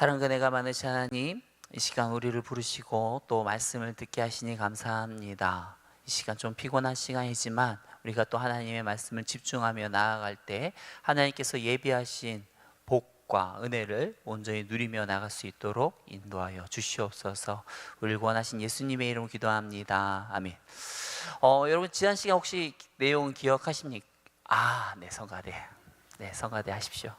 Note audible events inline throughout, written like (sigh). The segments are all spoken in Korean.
사랑 은혜가 많으신 하나님, 이 시간 우리를 부르시고 또 말씀을 듣게 하시니 감사합니다. 이 시간 좀 피곤한 시간이지만 우리가 또 하나님의 말씀을 집중하며 나아갈 때 하나님께서 예비하신 복과 은혜를 온전히 누리며 나갈 수 있도록 인도하여 주시옵소서. 우리를 원하신 예수님의 이름 기도합니다. 아멘. 어, 여러분 지난 시간 혹시 내용 기억하십니까? 아, 네, 성가대. 네, 성가대 하십시오.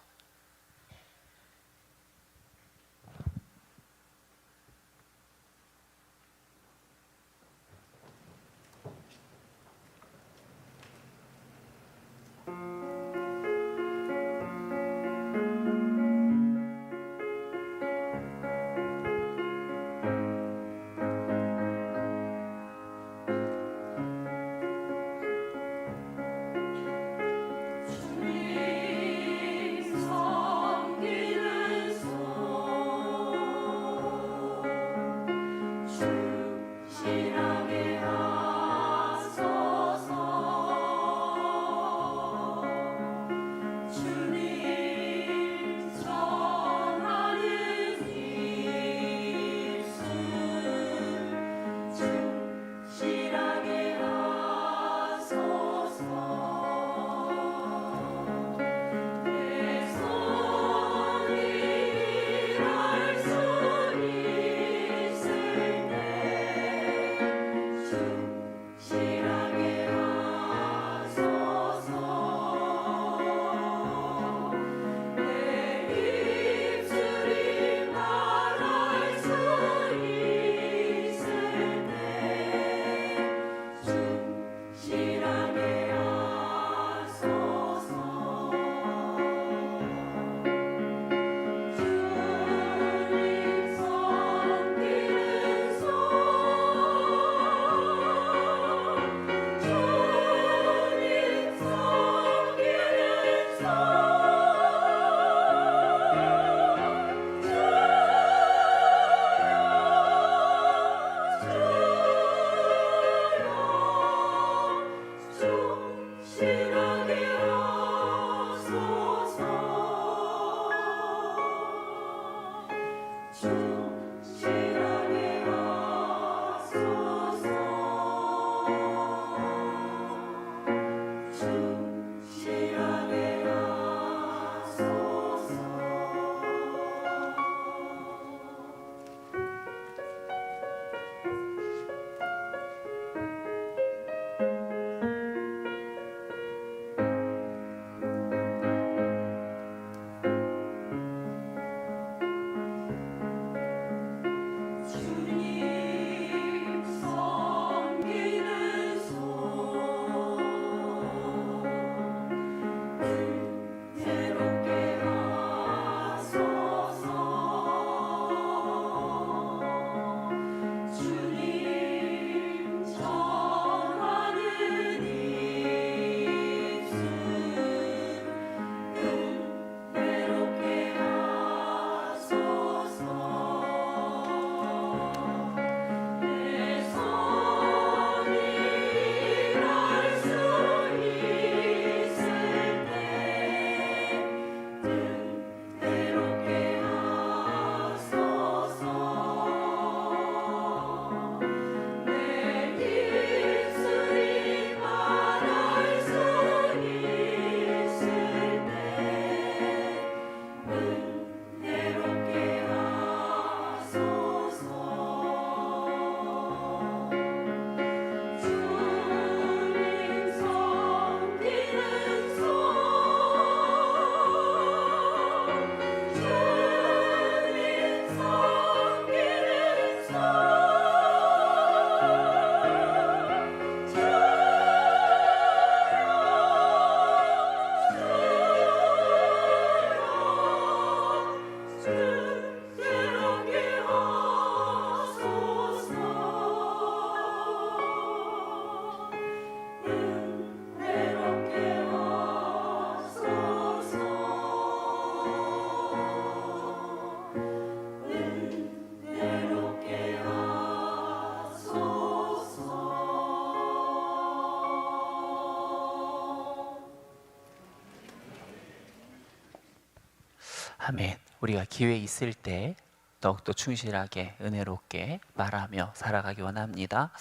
아멘. 우리가 기회 있을 때 더욱더 충실하게 은혜롭게 말하며 살아가기 원합니다.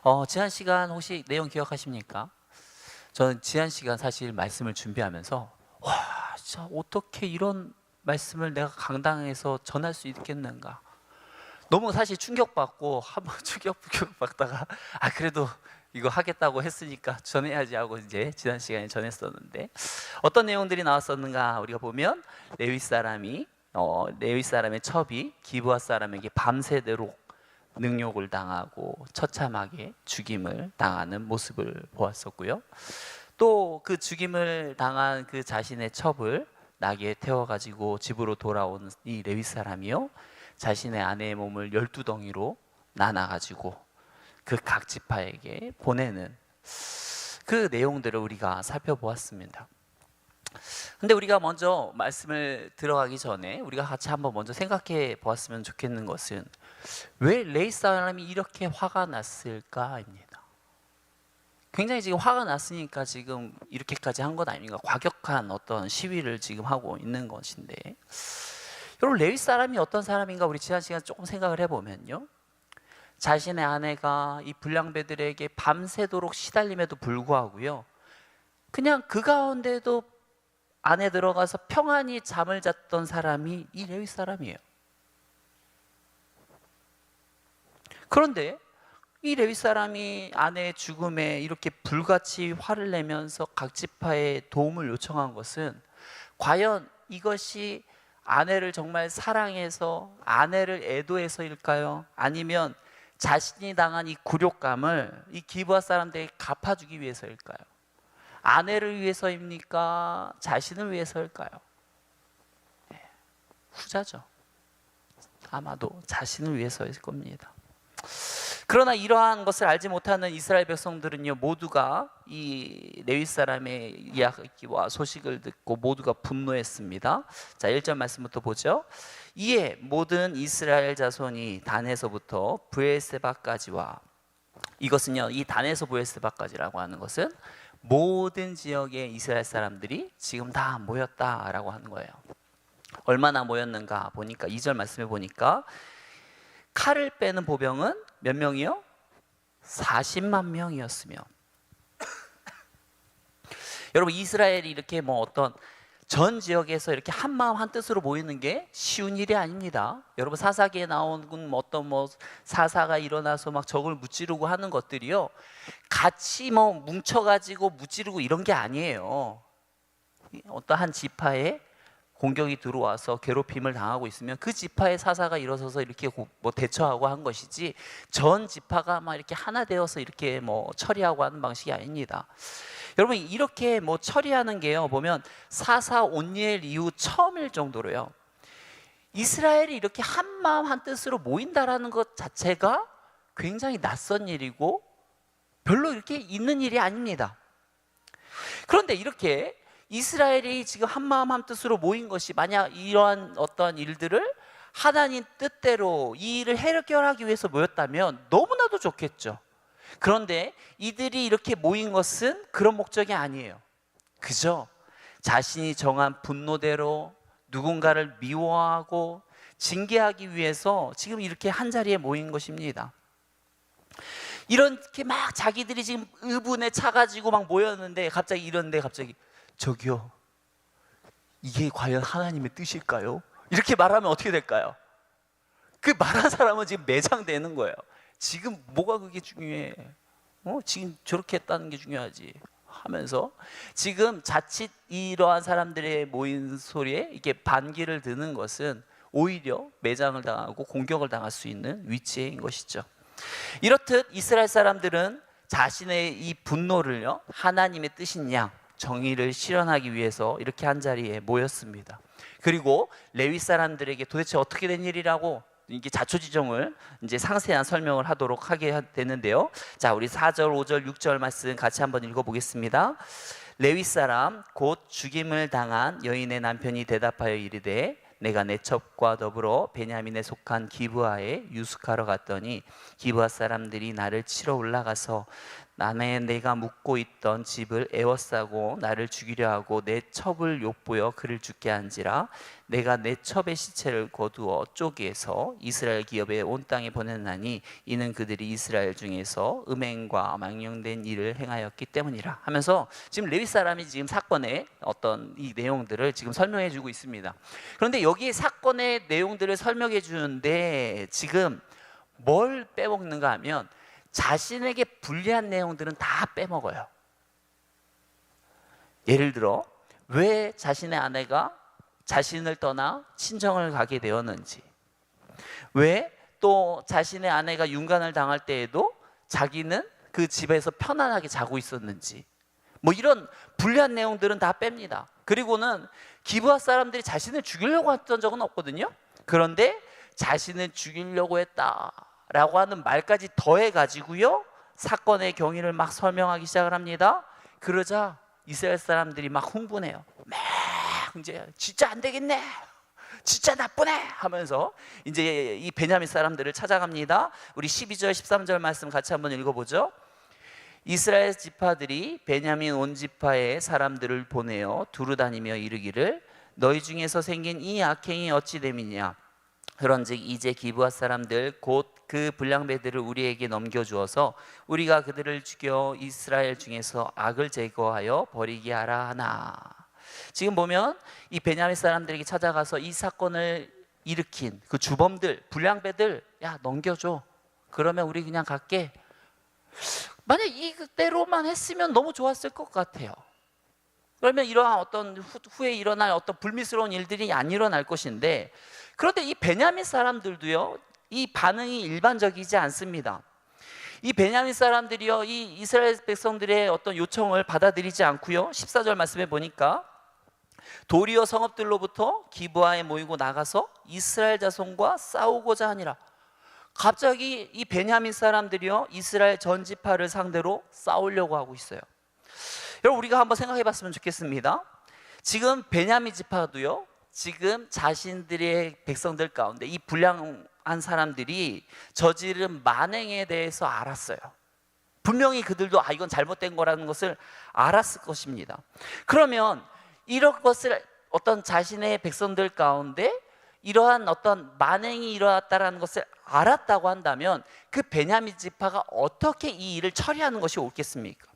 어, 지난 시간 혹시 내용 기억하십니까? 저는 지난 시간 사실 말씀을 준비하면서 와, 진짜 어떻게 이런 말씀을 내가 강당에서 전할 수 있겠는가? 너무 사실 충격받고 한번 (laughs) 충격 받다가 아 그래도 이거 하겠다고 했으니까 전해야지 하고 이제 지난 시간에 전했었는데 어떤 내용들이 나왔었는가 우리가 보면 레위 사람이 어, 레위 사람의 첩이 기브아 사람에게 밤새도록 능욕을 당하고 처참하게 죽임을 당하는 모습을 보았었고요. 또 그 죽임을 당한 그 자신의 첩을 나귀에 태워 가지고 집으로 돌아온 이 레위 사람이요. 자신의 아내의 몸을 열두 덩이로 나눠 가지고 그 각 지파에게 보내는 그 내용들을 우리가 살펴보았습니다. 근데 우리가 먼저 말씀을 들어가기 전에 우리가 같이 한번 먼저 생각해 보았으면 좋겠는 것은 왜 레이 사람이 이렇게 화가 났을까입니다. 굉장히 지금 화가 났으니까 지금 이렇게까지 한 것 아닙니까? 과격한 어떤 시위를 지금 하고 있는 것인데 여러분 레위 사람이 어떤 사람인가 우리 지난 시간 조금 생각을 해보면요. 자신의 아내가 이 불량배들에게 밤새도록 시달림에도 불구하고요. 그냥 그 가운데도 안에 들어가서 평안히 잠을 잤던 사람이 이 레위 사람이에요. 그런데 이 레위 사람이 아내의 죽음에 이렇게 불같이 화를 내면서 각 지파에 도움을 요청한 것은 과연 이것이 아내를 정말 사랑해서 아내를 애도해서일까요? 아니면 자신이 당한 이 굴욕감을 이 기부아 사람들에게 갚아주기 위해서일까요? 아내를 위해서입니까? 자신을 위해서일까요? 네, 후자죠. 아마도 자신을 위해서일 겁니다. 그러나 이러한 것을 알지 못하는 이스라엘 백성들은요 모두가 이 레위 사람의 이야기와 소식을 듣고 모두가 분노했습니다. 자, 1절 말씀부터 보죠. 이에 모든 이스라엘 자손이 단에서부터 브에세바까지와 이것은요 이 단에서 브에세바까지라고 하는 것은 모든 지역의 이스라엘 사람들이 지금 다 모였다라고 하는 거예요. 얼마나 모였는가 보니까 2절 말씀해 보니까 칼을 빼는 보병은 몇 명이요? 40만 명이었으며 (coughs) 여러분 이스라엘이 이렇게 뭐 어떤 전 지역에서 이렇게 한 마음 한 뜻으로 모이는 게 쉬운 일이 아닙니다. 여러분 사사기에 나온 뭐 어떤 뭐 사사가 일어나서 막 적을 무찌르고 하는 것들이요. 같이 뭐 뭉쳐 가지고 무찌르고 이런 게 아니에요. 어떤 한 지파에 공격이 들어와서 괴롭힘을 당하고 있으면 그 지파의 사사가 일어서서 이렇게 고- 뭐 대처하고 한 것이지 전 지파가 막 이렇게 하나 되어서 이렇게 뭐 처리하고 하는 방식이 아닙니다. 여러분 이렇게 뭐 처리하는 게요 보면 사사 온니엘 이후 처음일 정도로요. 이스라엘이 이렇게 한 마음 한 뜻으로 모인다라는 것 자체가 굉장히 낯선 일이고 별로 이렇게 있는 일이 아닙니다. 그런데 이렇게 이스라엘이 지금 한 마음 한 뜻으로 모인 것이 만약 이러한 어떤 일들을 하나님 뜻대로 이 일을 해결하기 위해서 모였다면 너무나도 좋겠죠. 그런데 이들이 이렇게 모인 것은 그런 목적이 아니에요. 그저 자신이 정한 분노대로 누군가를 미워하고 징계하기 위해서 지금 이렇게 한 자리에 모인 것입니다. 이렇게 막 자기들이 지금 의분에 차가지고 막 모였는데 갑자기 이런데 갑자기 저기요 이게 과연 하나님의 뜻일까요? 이렇게 말하면 어떻게 될까요? 그 말한 사람은 지금 매장되는 거예요. 지금 뭐가 그게 중요해? 어? 지금 저렇게 했다는 게 중요하지. 하면서 지금 자칫 이러한 사람들의 모인 소리에 이게 반기를 드는 것은 오히려 매장을 당하고 공격을 당할 수 있는 위치인 것이죠. 이렇듯 이스라엘 사람들은 자신의 이 분노를요 하나님의 뜻인 양 정의를 실현하기 위해서 이렇게 한 자리에 모였습니다. 그리고 레위 사람들에게 도대체 어떻게 된 일이라고 이게 자초지종을 이제 상세한 설명을 하도록 하게 되는데요. 자, 우리 4절, 5절, 6절 말씀 같이 한번 읽어 보겠습니다. 레위 사람 곧 죽임을 당한 여인의 남편이 대답하여 이르되 내가 내 첩과 더불어 베냐민에 속한 기브아에 유숙하러 갔더니 기브아 사람들이 나를 치러 올라가서 남의 내가 묵고 있던 집을 에워싸고 나를 죽이려 하고 내 첩을 욕보여 그를 죽게 한지라 내가 내 첩의 시체를 거두어 쪼개서 이스라엘 기업에 온 땅에 보냈나니 이는 그들이 이스라엘 중에서 음행과 망령된 일을 행하였기 때문이라 하면서 지금 레위 사람이 지금 사건의 어떤 이 내용들을 지금 설명해 주고 있습니다. 그런데 여기 사건의 내용들을 설명해 주는데 지금 뭘 빼먹는가 하면 자신에게 불리한 내용들은 다 빼먹어요. 예를 들어 왜 자신의 아내가 자신을 떠나 친정을 가게 되었는지, 왜 또 자신의 아내가 윤간을 당할 때에도 자기는 그 집에서 편안하게 자고 있었는지, 뭐 이런 불리한 내용들은 다 뺍니다. 그리고는 기부하 사람들이 자신을 죽이려고 했던 적은 없거든요. 그런데 자신을 죽이려고 했다 라고 하는 말까지 더해 가지고요. 사건의 경위를 막 설명하기 시작을 합니다. 그러자 이스라엘 사람들이 막 흥분해요. 막 이제 진짜 안 되겠네. 진짜 나쁘네 하면서 이제 이 베냐민 사람들을 찾아갑니다. 우리 12절 13절 말씀 같이 한번 읽어 보죠. 이스라엘 지파들이 베냐민 온 지파의 사람들을 보내어 두루 다니며 이르기를 너희 중에서 생긴 이 악행이 어찌 됨이냐 그런즉 이제 기브아 사람들 곧 그 불량배들을 우리에게 넘겨주어서 우리가 그들을 죽여 이스라엘 중에서 악을 제거하여 버리게 하라 하나. 지금 보면 이 베냐민 사람들에게 찾아가서 이 사건을 일으킨 그 주범들 불량배들 야 넘겨줘. 그러면 우리 그냥 갈게. 만약 이대로만 했으면 너무 좋았을 것 같아요. 그러면 이러한 어떤 후- 후에 일어날 어떤 불미스러운 일들이 안 일어날 것인데 그런데 이 베냐민 사람들도요 이 반응이 일반적이지 않습니다. 이 베냐민 사람들이요 이 이스라엘 백성들의 어떤 요청을 받아들이지 않고요 14절 말씀에 보니까 도리어 성읍들로부터 기브아에 모이고 나가서 이스라엘 자손과 싸우고자 하니라. 갑자기 이 베냐민 사람들이요 이스라엘 전 지파를 상대로 싸우려고 하고 있어요. 여러분 우리가 한번 생각해 봤으면 좋겠습니다. 지금 베냐민 지파도요. 지금 자신들의 백성들 가운데 이 불량 한 사람들이 저지른 만행에 대해서 알았어요. 분명히 그들도 아 이건 잘못된 거라는 것을 알았을 것입니다. 그러면 이런 것을 어떤 자신의 백성들 가운데 이러한 어떤 만행이 일어났다라는 것을 알았다고 한다면 그 베냐민 지파가 어떻게 이 일을 처리하는 것이 옳겠습니까?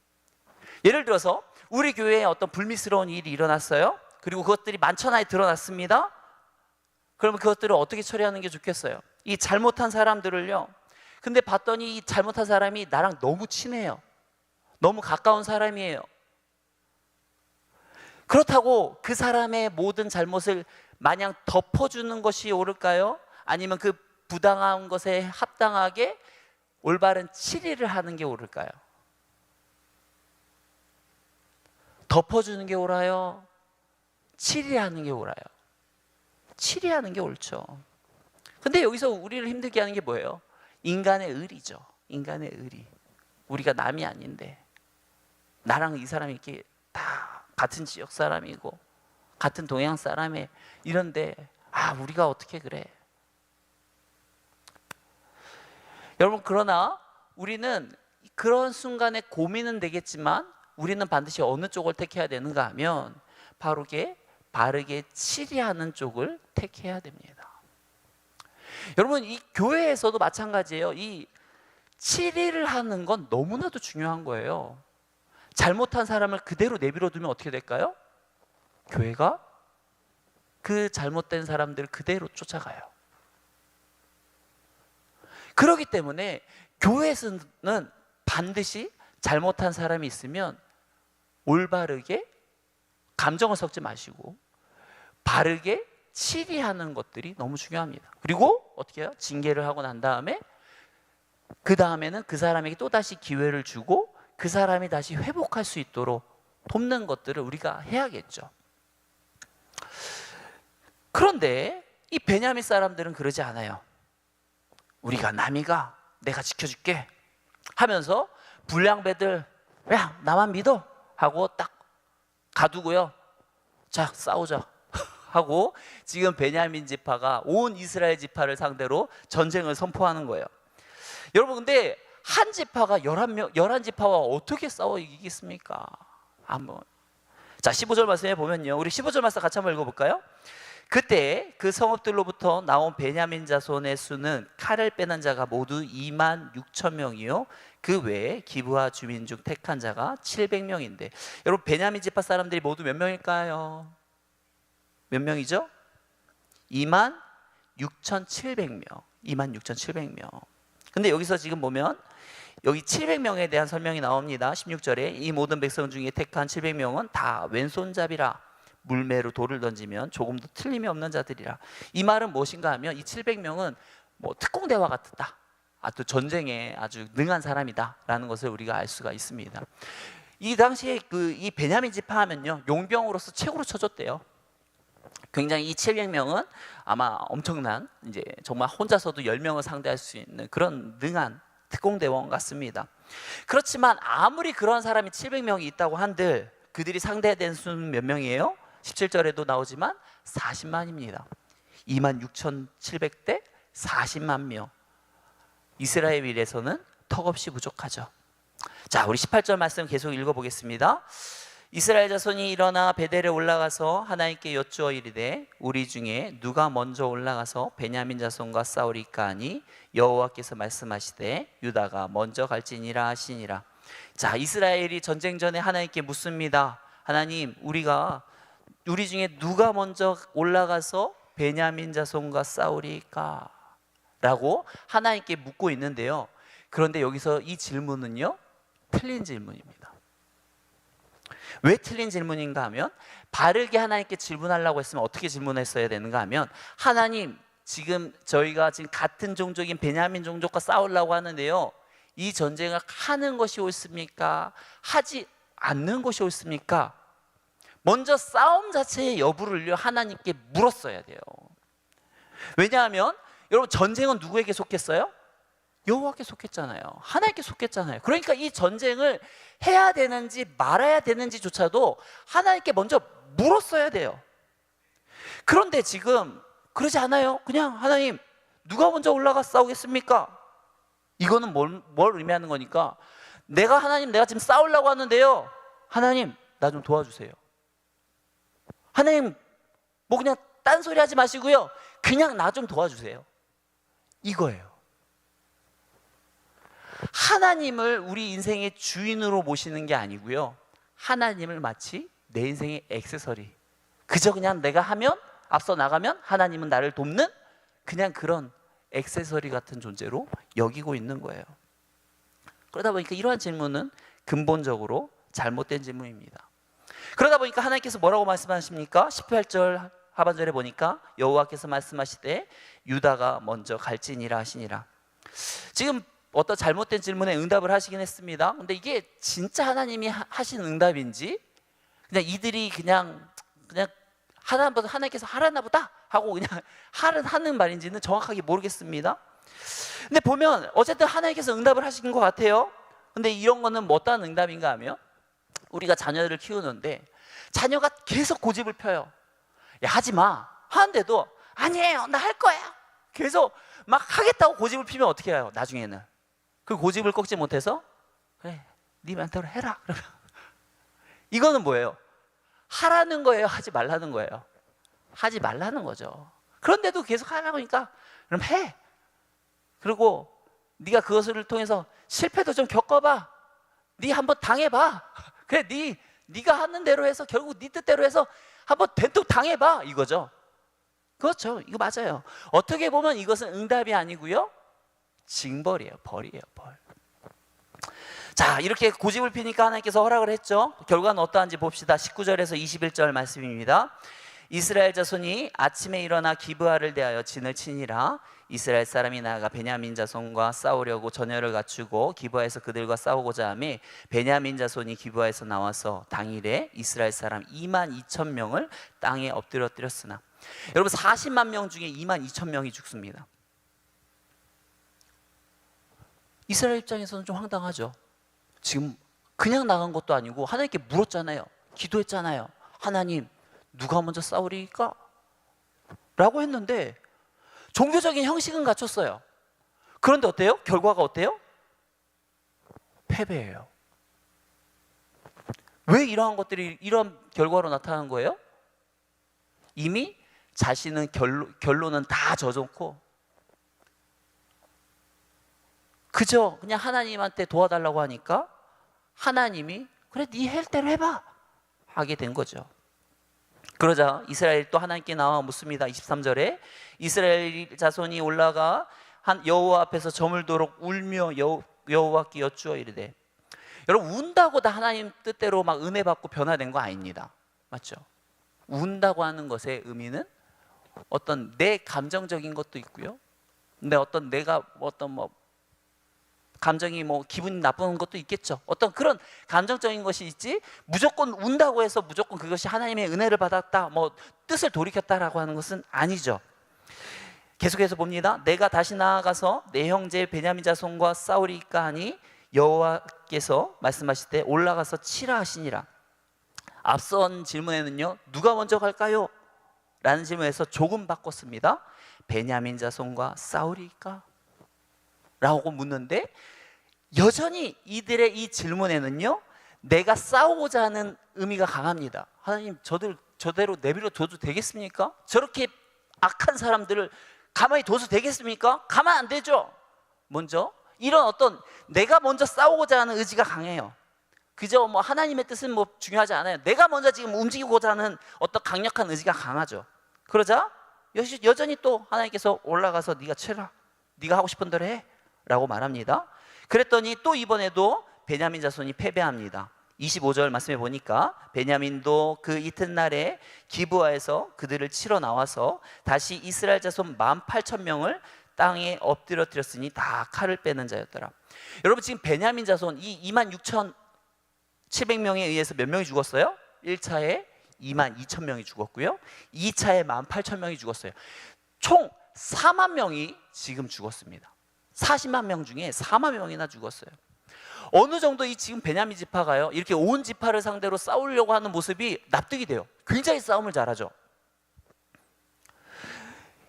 예를 들어서 우리 교회에 어떤 불미스러운 일이 일어났어요. 그리고 그것들이 만천하에 드러났습니다. 그러면 그것들을 어떻게 처리하는 게 좋겠어요? 이 잘못한 사람들을요. 근데 봤더니 이 잘못한 사람이 나랑 너무 친해요. 너무 가까운 사람이에요. 그렇다고 그 사람의 모든 잘못을 마냥 덮어주는 것이 옳을까요? 아니면 그 부당한 것에 합당하게 올바른 치리를 하는 게 옳을까요? 덮어주는 게 옳아요? 치리하는 게 옳아요? 치리하는 게 옳죠. 근데 여기서 우리를 힘들게 하는 게 뭐예요? 인간의 의리죠. 인간의 의리. 우리가 남이 아닌데 나랑 이 사람이 이렇게 다 같은 지역 사람이고 같은 동양 사람이 이런데 아 우리가 어떻게 그래? 여러분 그러나 우리는 그런 순간에 고민은 되겠지만 우리는 반드시 어느 쪽을 택해야 되는가 하면 바로게 바르게 치리하는 쪽을 택해야 됩니다. 여러분 이 교회에서도 마찬가지예요. 이 치리를 하는 건 너무나도 중요한 거예요. 잘못한 사람을 그대로 내버려 두면 어떻게 될까요? 교회가 그 잘못된 사람들을 그대로 쫓아가요. 그렇기 때문에 교회에서는 반드시 잘못한 사람이 있으면 올바르게 감정을 섞지 마시고 바르게 치리하는 것들이 너무 중요합니다. 그리고 어떻게 해요? 징계를 하고 난 다음에 그 다음에는 그 사람에게 또 다시 기회를 주고 그 사람이 다시 회복할 수 있도록 돕는 것들을 우리가 해야겠죠. 그런데 이 베냐민 사람들은 그러지 않아요. 우리가 남이가 내가 지켜줄게 하면서 불량배들 야 나만 믿어 하고 딱 가두고요. 자 싸우자 하고 지금 베냐민 지파가 온 이스라엘 지파를 상대로 전쟁을 선포하는 거예요. 여러분 근데 한 지파가 열한 명 열한 지파와 어떻게 싸워 이기겠습니까? 한번 자 15절 말씀에 보면요. 우리 15절 말씀 같이 한번 읽어볼까요? 그때 그 성읍들로부터 나온 베냐민 자손의 수는 칼을 빼는 자가 모두 2만 6천 명이요. 그 외에 기부하 주민 중 택한 자가 700명인데 여러분 베냐민 지파 사람들이 모두 몇 명일까요? 몇 명이죠? 2만 6,700명. 2만 6,700명. 근데 여기서 지금 보면 여기 700명에 대한 설명이 나옵니다. 16절에 이 모든 백성 중에 택한 700명은 다 왼손잡이라 물매로 돌을 던지면 조금도 틀림이 없는 자들이라. 이 말은 무엇인가 하면 이 700명은 뭐 특공대와 같다. 아 또 전쟁에 아주 능한 사람이다라는 것을 우리가 알 수가 있습니다. 이 당시에 그 이 베냐민 지파 하면요 용병으로서 최고로 쳐줬대요. 굉장히 이 700명은 아마 엄청난 이제 정말 혼자서도 10명을 상대할 수 있는 그런 능한 특공대원 같습니다. 그렇지만 아무리 그런 사람이 700명이 있다고 한들 그들이 상대된 수는 몇 명이에요? 17절에도 나오지만 40만입니다. 2만 6,700대 40만 명. 이스라엘 일에서는 턱없이 부족하죠. 자, 우리 18절 말씀 계속 읽어보겠습니다. 이스라엘 자손이 일어나 베델에 올라가서 하나님께 여쭈어 이르되 우리 중에 누가 먼저 올라가서 베냐민 자손과 싸우리까 하니 여호와께서 말씀하시되 유다가 먼저 갈지니라 하시니라. 자, 이스라엘이 전쟁 전에 하나님께 묻습니다. 하나님, 우리가 우리 중에 누가 먼저 올라가서 베냐민 자손과 싸우리까? 라고 하나님께 묻고 있는데요. 그런데 여기서 이 질문은요, 틀린 질문입니다. 왜 틀린 질문인가 하면, 바르게 하나님께 질문하려고 했으면 어떻게 질문했어야 되는가 하면, 하나님, 지금 저희가 지금 같은 종족인 베냐민 종족과 싸우려고 하는데요. 이 전쟁을 하는 것이 옳습니까? 하지 않는 것이 옳습니까? 먼저 싸움 자체의 여부를 하나님께 물었어야 돼요. 왜냐하면 여러분 전쟁은 누구에게 속했어요? 여호와께 속했잖아요. 하나님께 속했잖아요. 그러니까 이 전쟁을 해야 되는지 말아야 되는지조차도 하나님께 먼저 물었어야 돼요. 그런데 지금 그러지 않아요. 그냥 하나님 누가 먼저 올라가 싸우겠습니까? 이거는 뭘, 뭘 의미하는 거니까 내가 하나님 내가 지금 싸우려고 하는데요. 하나님 나 좀 도와주세요. 하나님 뭐 그냥 딴소리 하지 마시고요. 그냥 나 좀 도와주세요. 이거예요. 하나님을 우리 인생의 주인으로 모시는 게 아니고요. 하나님을 마치 내 인생의 액세서리. 그저 그냥 내가 하면 앞서 나가면 하나님은 나를 돕는 그냥 그런 액세서리 같은 존재로 여기고 있는 거예요. 그러다 보니까 이러한 질문은 근본적으로 잘못된 질문입니다. 그러다 보니까 하나님께서 뭐라고 말씀하십니까? 18절 하반절에 보니까 여호와께서 말씀하시되 유다가 먼저 갈지니라 하시니라. 지금 어떤 잘못된 질문에 응답을 하시긴 했습니다. 근데 이게 진짜 하나님이 하- 하신 응답인지 그냥 이들이 그냥 그냥 하나보다 하나님께서 하라나 보다 하고 그냥 (laughs) 하는 하는 말인지는 정확하게 모르겠습니다. 근데 보면 어쨌든 하나님께서 응답을 하신 것 같아요. 근데 이런 거는 뭐 어떤 응답인가 하면 우리가 자녀를 키우는데 자녀가 계속 고집을 펴요. 야, 하지 마. 하는데도 아니에요. 나 할 거야. 계속 막 하겠다고 고집을 피면 어떻게 해요? 나중에는. 그 고집을 꺾지 못해서 그래. 네 멘토로 해라. (laughs) 이거는 뭐예요? 하라는 거예요? 하지 말라는 거예요? 하지 말라는 거죠. 그런데도 계속 하라고 하니까 그럼 해. 그리고 네가 그것을 통해서 실패도 좀 겪어봐. 네 한번 당해봐. (laughs) 그래, 네 네가 하는 대로 해서 결국 네 뜻대로 해서 한번 된통 당해봐 이거죠. 그렇죠. 이거 맞아요. 어떻게 보면 이것은 응답이 아니고요. 징벌이에요. 벌이에요. 벌. 자, 이렇게 고집을 피니까 하나님께서 허락을 했죠. 결과는 어떠한지 봅시다. 19절에서 21절 말씀입니다. 이스라엘 자손이 아침에 일어나 기브아를 대하여 진을 치니라 이스라엘 사람이 나아가 베냐민 자손과 싸우려고 전열을 갖추고 기브아에서 그들과 싸우고자 하매 베냐민 자손이 기브아에서 나와서 당일에 이스라엘 사람 2만 2천 명을 땅에 엎드려뜨렸으나 여러분 40만 명 중에 2만 2천 명이 죽습니다. 이스라엘 입장에서는 좀 황당하죠. 지금 그냥 나간 것도 아니고 하나님께 물었잖아요. 기도했잖아요. 하나님 누가 먼저 싸우리까? 라고 했는데 종교적인 형식은 갖췄어요. 그런데 어때요? 결과가 어때요? 패배해요. 왜 이러한 것들이 이런 결과로 나타나는 거예요? 이미 자신은 결론, 결론은 다 져놓고 그저 그냥 하나님한테 도와달라고 하니까 하나님이 그래 네할 대로 해봐 하게 된 거죠. 그러자 이스라엘 또 하나님께 나와 묻습니다. 23절에 이스라엘 자손이 올라가 한 여호와 앞에서 저물도록 울며 여호- 여호와께 여쭈어 이르되 여러분 운다고 다 하나님 뜻대로 막 은혜 받고 변화된 거 아닙니다. 맞죠? 운다고 하는 것의 의미는 어떤 내 감정적인 것도 있고요. 근데 어떤 내가 어떤 뭐 감정이 뭐 기분이 나쁜 것도 있겠죠. 어떤 그런 감정적인 것이 있지 무조건 운다고 해서 무조건 그것이 하나님의 은혜를 받았다, 뭐 뜻을 돌이켰다라고 하는 것은 아니죠. 계속해서 봅니다. 내가 다시 나아가서 내 형제 베냐민 자손과 싸우리까 하니 여호와께서 말씀하실 때 올라가서 치라 하시니라. 앞선 질문에는요 누가 먼저 갈까요? 라는 질문에서 조금 바꿨습니다. 베냐민 자손과 싸우리까? 라고 묻는데 여전히 이들의 이 질문에는요 내가 싸우고자 하는 의미가 강합니다. 하나님 저들 저대로 내버려 둬도 되겠습니까? 저렇게 악한 사람들을 가만히 둬도 되겠습니까? 가만 안 되죠. 먼저 이런 어떤 내가 먼저 싸우고자 하는 의지가 강해요. 그저 뭐 하나님의 뜻은 뭐 중요하지 않아요. 내가 먼저 지금 움직이고자 하는 어떤 강력한 의지가 강하죠. 그러자 여- 여전히 또 하나님께서 올라가서 네가 쳐라. 네가 하고 싶은 대로 해 라고 말합니다. 그랬더니 또 이번에도 베냐민 자손이 패배합니다. 25절 말씀해 보니까 베냐민도 그 이튿날에 기브아에서 그들을 치러 나와서 다시 이스라엘 자손 18,000명을 땅에 엎드려뜨렸으니 다 칼을 빼는 자였더라. 여러분 지금 베냐민 자손 이 26,700명에 의해서 몇 명이 죽었어요? 1차에 22,000명이 죽었고요. 2차에 18,000명이 죽었어요. 총 4만 명이 지금 죽었습니다. 40만 명 중에 4만 명이나 죽었어요. 어느 정도 이 지금 베냐민 지파가요 이렇게 온 지파를 상대로 싸우려고 하는 모습이 납득이 돼요. 굉장히 싸움을 잘하죠.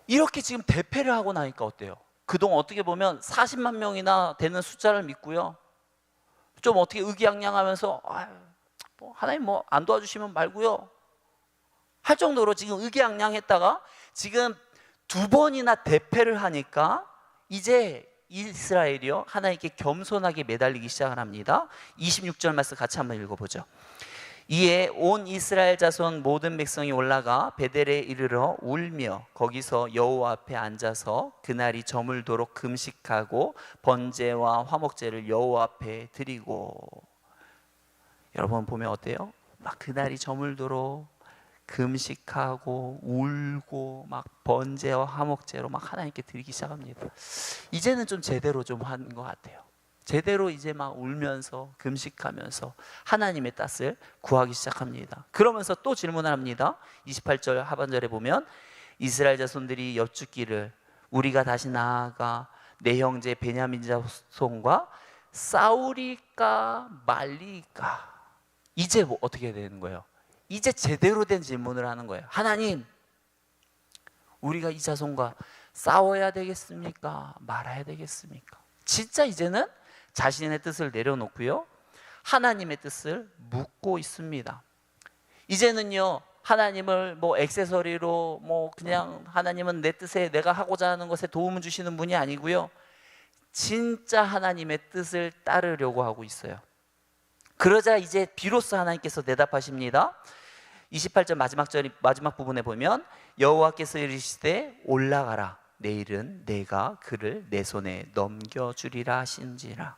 이렇게 지금 대패를 하고 나니까 어때요? 그동안 어떻게 보면 40만 명이나 되는 숫자를 믿고요. 좀 어떻게 의기양양하면서 아유, 뭐 하나님 뭐 안 도와주시면 말고요. 할 정도로 지금 의기양양했다가 지금 두 번이나 대패를 하니까 이제 이스라엘이요 하나님께 겸손하게 매달리기 시작을 합니다. 26절 말씀 같이 한번 읽어보죠. 이에 온 이스라엘 자손 모든 백성이 올라가 베델에 이르러 울며 거기서 여호와 앞에 앉아서 그날이 저물도록 금식하고 번제와 화목제를 여호와 앞에 드리고 여러분 보면 어때요? 막 그날이 저물도록 금식하고 울고 막 번제와 화목제로 막 하나님께 드리기 시작합니다. 이제는 좀 제대로 좀 한 것 같아요. 제대로 이제 막 울면서 금식하면서 하나님의 뜻을 구하기 시작합니다. 그러면서 또 질문을 합니다. 28절 하반절에 보면 이스라엘 자손들이 여쭙기를 우리가 다시 나아가 내 형제 베냐민 자손과 싸우리까 말리까 이제 뭐 어떻게 되는 거예요? 이제 제대로 된 질문을 하는 거예요. 하나님, 우리가 이 자손과 싸워야 되겠습니까? 말아야 되겠습니까? 진짜 이제는 자신의 뜻을 내려놓고요. 하나님의 뜻을 묻고 있습니다. 이제는요. 하나님을 뭐 액세서리로 뭐 그냥 하나님은 내 뜻에 내가 하고자 하는 것에 도움을 주시는 분이 아니고요. 진짜 하나님의 뜻을 따르려고 하고 있어요. 그러자 이제 비로소 하나님께서 대답하십니다. 28절 마지막 절 마지막 부분에 보면 여호와께서 이르시되 올라가라 내일은 내가 그를 내 손에 넘겨 주리라 하신지라.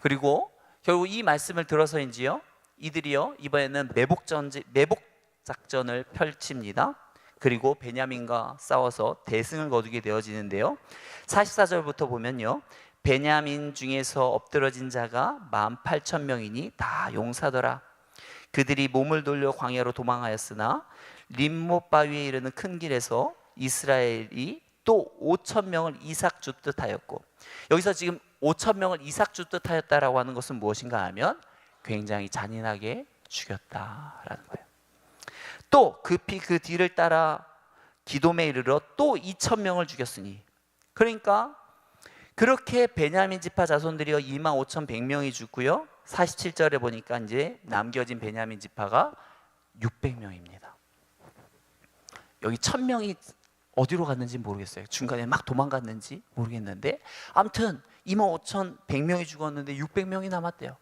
그리고 결국 이 말씀을 들어서인지요. 이들이요 이번에는 매복 전지 매복 작전을 펼칩니다. 그리고 베냐민과 싸워서 대승을 거두게 되어지는데요. 44절부터 보면요. 베냐민 중에서 엎드러진 자가 18,000명이니 다 용사더라. 그들이 몸을 돌려 광야로 도망하였으나 림못 바위에 이르는 큰 길에서 이스라엘이 또 5천 명을 이삭 줍듯 하였고 여기서 지금 5천 명을 이삭 줍듯 하였다라고 하는 것은 무엇인가 하면 굉장히 잔인하게 죽였다라는 거예요. 또 급히 그 뒤를 따라 기돔에 이르러 또 2천 명을 죽였으니 그러니까 그렇게 베냐민 지파 자손들이 2만 5,100명이 죽고요. 47절에 보니까 이제 남겨진 베냐민 지파가 600명입니다. 여기 1000명이 어디로 갔는지 모르겠어요. 중간에 막 도망갔는지 모르겠는데 아무튼 2만 5,100명이 죽었는데 600명이 남았대요.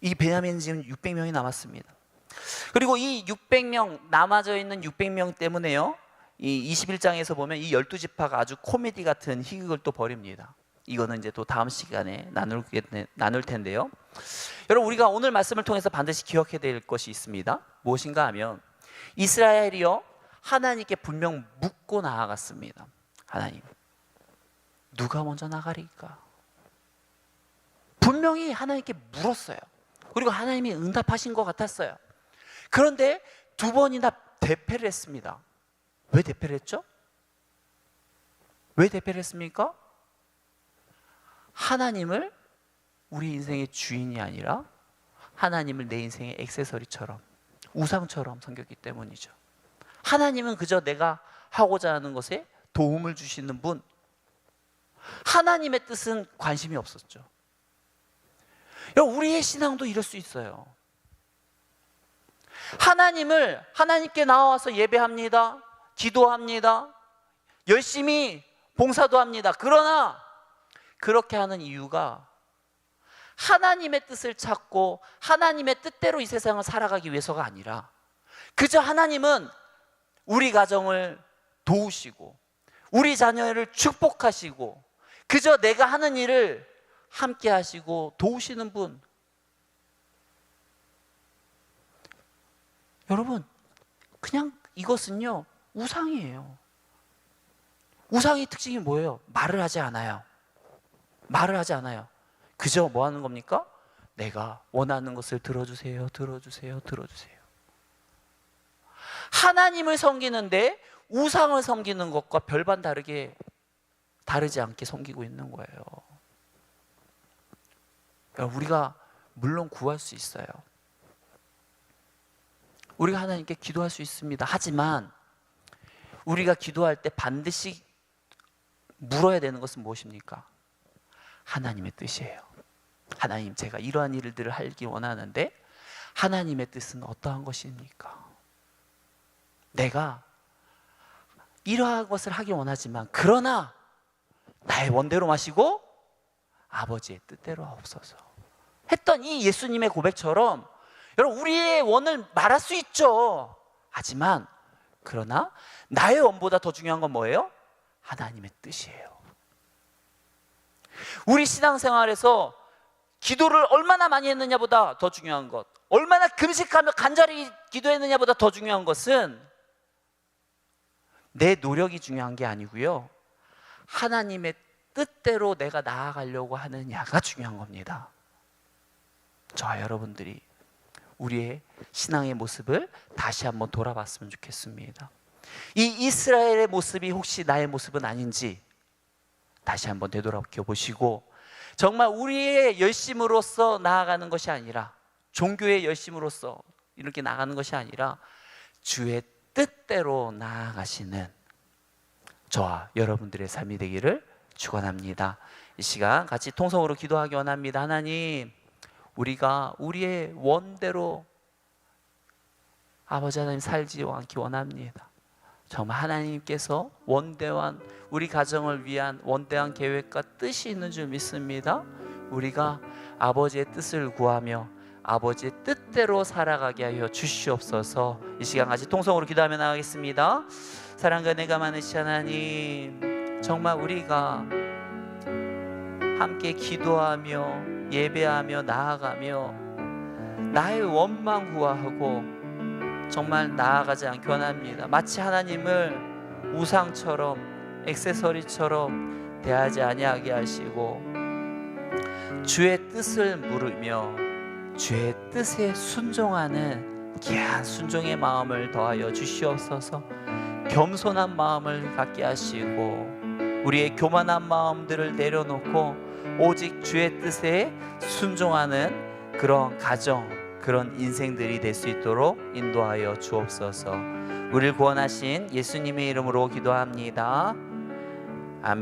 이 베냐민 지금 600명이 남았습니다. 그리고 이 600명 남아져 있는 600명 때문에요. 이 21장에서 보면 이 12지파가 아주 코미디 같은 희극을 또 벌입니다. 이거는 이제 또 다음 시간에 나눌, 나눌 텐데요. 여러분 우리가 오늘 말씀을 통해서 반드시 기억해야 될 것이 있습니다. 무엇인가 하면 이스라엘이요 하나님께 분명 묻고 나아갔습니다. 하나님 누가 먼저 나가리까? 분명히 하나님께 물었어요. 그리고 하나님이 응답하신 것 같았어요. 그런데 두 번이나 대패를 했습니다. 왜 대패를 했죠? 왜 대패를 했습니까? 하나님을 우리 인생의 주인이 아니라 하나님을 내 인생의 액세서리처럼 우상처럼 섬겼기 때문이죠. 하나님은 그저 내가 하고자 하는 것에 도움을 주시는 분. 하나님의 뜻은 관심이 없었죠. 우리의 신앙도 이럴 수 있어요. 하나님을 하나님께 나와서 예배합니다. 기도합니다. 열심히 봉사도 합니다. 그러나 그렇게 하는 이유가 하나님의 뜻을 찾고 하나님의 뜻대로 이 세상을 살아가기 위해서가 아니라 그저 하나님은 우리 가정을 도우시고 우리 자녀를 축복하시고 그저 내가 하는 일을 함께 하시고 도우시는 분. 여러분 그냥 이것은요 우상이에요. 우상의 특징이 뭐예요? 말을 하지 않아요 말을 하지 않아요 그저 뭐 하는 겁니까? 내가 원하는 것을 들어주세요 들어주세요 들어주세요 하나님을 섬기는데 우상을 섬기는 것과 별반 다르게 다르지 않게 섬기고 있는 거예요 우리가 물론 구할 수 있어요 우리가 하나님께 기도할 수 있습니다. 하지만 우리가 기도할 때 반드시 물어야 되는 것은 무엇입니까? 하나님의 뜻이에요. 하나님, 제가 이러한 일들을 하기 원하는데 하나님의 뜻은 어떠한 것입니까? 내가 이러한 것을 하기 원하지만 그러나 나의 원대로 마시고 아버지의 뜻대로 없어서 했던 이 예수님의 고백처럼 여러분 우리의 원을 말할 수 있죠. 하지만 그러나 나의 원보다 더 중요한 건 뭐예요? 하나님의 뜻이에요. 우리 신앙생활에서 기도를 얼마나 많이 했느냐보다 더 중요한 것, 얼마나 금식하며 간절히 기도했느냐보다 더 중요한 것은 내 노력이 중요한 게 아니고요. 하나님의 뜻대로 내가 나아가려고 하느냐가 중요한 겁니다. 저와 여러분들이 우리의 신앙의 모습을 다시 한번 돌아봤으면 좋겠습니다. 이 이스라엘의 모습이 혹시 나의 모습은 아닌지 다시 한번 되돌아켜 보시고 정말 우리의 열심으로서 나아가는 것이 아니라 종교의 열심으로서 이렇게 나가는 것이 아니라 주의 뜻대로 나아가시는 저와 여러분들의 삶이 되기를 축원합니다. 이 시간 같이 통성으로 기도하기 원합니다. 하나님 우리가 우리의 원대로 아버지 하나님 살지 않기 원합니다. 정말 하나님께서 원대한 우리 가정을 위한 원대한 계획과 뜻이 있는 줄 믿습니다. 우리가 아버지의 뜻을 구하며 아버지의 뜻대로 살아가게 하여 주시옵소서. 이 시간 같이 통성으로 기도하며 나가겠습니다. 사랑과 내가 많으시 하나님, 정말 우리가 함께 기도하며 예배하며 나아가며 나의 원만 구하고 정말 나아가지 않기 원합니다. 마치 하나님을 우상처럼 액세서리처럼 대하지 아니하게 하시고 주의 뜻을 물으며 주의 뜻에 순종하는 귀한 순종의 마음을 더하여 주시옵소서. 겸손한 마음을 갖게 하시고 우리의 교만한 마음들을 내려놓고 오직 주의 뜻에 순종하는 그런 가정, 그런 인생들이 될 수 있도록 인도하여 주옵소서. 우리를 구원하신 예수님의 이름으로 기도합니다.